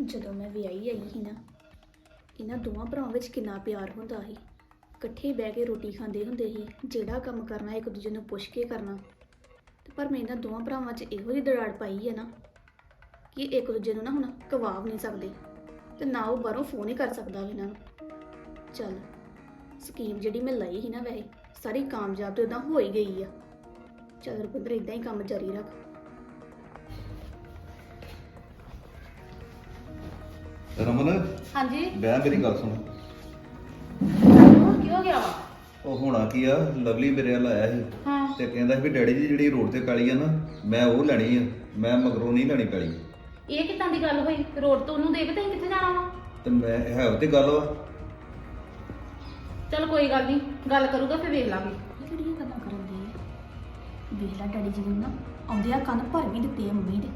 ਜਦੋਂ ਮੈਂ ਵਿਆਹੀ ਆਈ ਸੀ ਨਾ, ਇਹਨਾਂ ਦੋਵਾਂ ਭਰਾਵਾਂ ਵਿੱਚ ਕਿੰਨਾ ਪਿਆਰ ਹੁੰਦਾ ਸੀ। ਇਕੱਠੇ ਬਹਿ ਕੇ ਰੋਟੀ ਖਾਂਦੇ ਹੁੰਦੇ ਸੀ, ਜਿਹੜਾ ਕੰਮ ਕਰਨਾ ਇੱਕ ਦੂਜੇ ਨੂੰ ਪੁੱਛ ਕੇ ਕਰਨਾ। ਤੇ ਪਰ ਮੈਂ ਇਹਨਾਂ ਦੋਵਾਂ ਭਰਾਵਾਂ 'ਚ ਇਹੋ ਜਿਹੀ ਦਰਾੜ ਪਾਈ ਹੈ ਨਾ ਕਿ ਇੱਕ ਦੂਜੇ ਨੂੰ ਨਾ ਹੁਣ ਕਵਾਬ ਨਹੀਂ ਸਕਦੇ ਤੇ ਨਾ ਉਹ ਬਾਹਰੋਂ ਫੋਨ ਹੀ ਕਰ ਸਕਦਾ ਇਹਨਾਂ ਨੂੰ। ਚੱਲ, ਸਕੀਮ ਜਿਹੜੀ ਮੈਂ ਲਈ ਸੀ ਨਾ ਵੈਸੇ, ਸਾਰੀ ਕਾਮਯਾਬ ਤੇ ਉਦਾਂ ਹੋ ਹੀ ਗਈ ਆ। ਚੱਲ ਰੁਪਿੰਦਰ ਇਦਾਂ ਹੀ ਕੰਮ ਜਾਰੀ ਰੱਖ। ਰਮਨ ਹਾਂਜੀ। ਬਹਿ ਮੇਰੀ ਗੱਲ ਸੁਣ। ਹੋਰ ਕੀ ਹੋ ਗਿਆ ਵਾ? ਉਹ ਹੋਣਾ ਕੀ ਆ ਲਵਲੀ ਮੇਰੇ ਵੱਲ ਆਇਆ ਸੀ ਹਾਂ। ਤੇ ਕਹਿੰਦਾ ਸੀ ਵੀ ਡੈਡੀ ਦੀ ਜਿਹੜੀ ਰੋਡ ਤੇ ਕਾਲੀ ਆ ਨਾ ਮੈਂ ਉਹ ਲੈਣੀ ਆ ਮੈਂ ਮਗਰੋਂ ਨਹੀਂ ਲੈਣੀ ਪੈਲੀ। ਇਹ ਕਿੱਦਾਂ ਦੀ ਗੱਲ ਹੋਈ? ਰੋਡ ਤੋਂ ਉਹਨੂੰ ਦੇ ਕੇ ਤੁਸੀਂ ਕਿੱਥੇ ਜਾਣਾ ਵਾ? ਤੇ ਮੈਂ ਹੈ ਉਹ ਤੇ ਗੱਲ ਵਾ। ਚਲ ਕੋਈ ਗੱਲ ਨਹੀਂ ਗੱਲ ਕਰੂਗਾ ਫਿਰ ਵੇਖ ਲਾਂਗੇ। ਇਹ ਕਿਹੜੀਆਂ ਗੱਲਾਂ ਕਰਨ ਦੀ ਵੇਖ ਲੈ ਡੈਡੀ ਜੀ ਨੇ ਨਾ ਆਉਂਦੇ ਆ ਕੰਨ ਭਰ ਵੀ ਦਿੱਤੇ ਆ ਮੰਮੀ ਦੇ।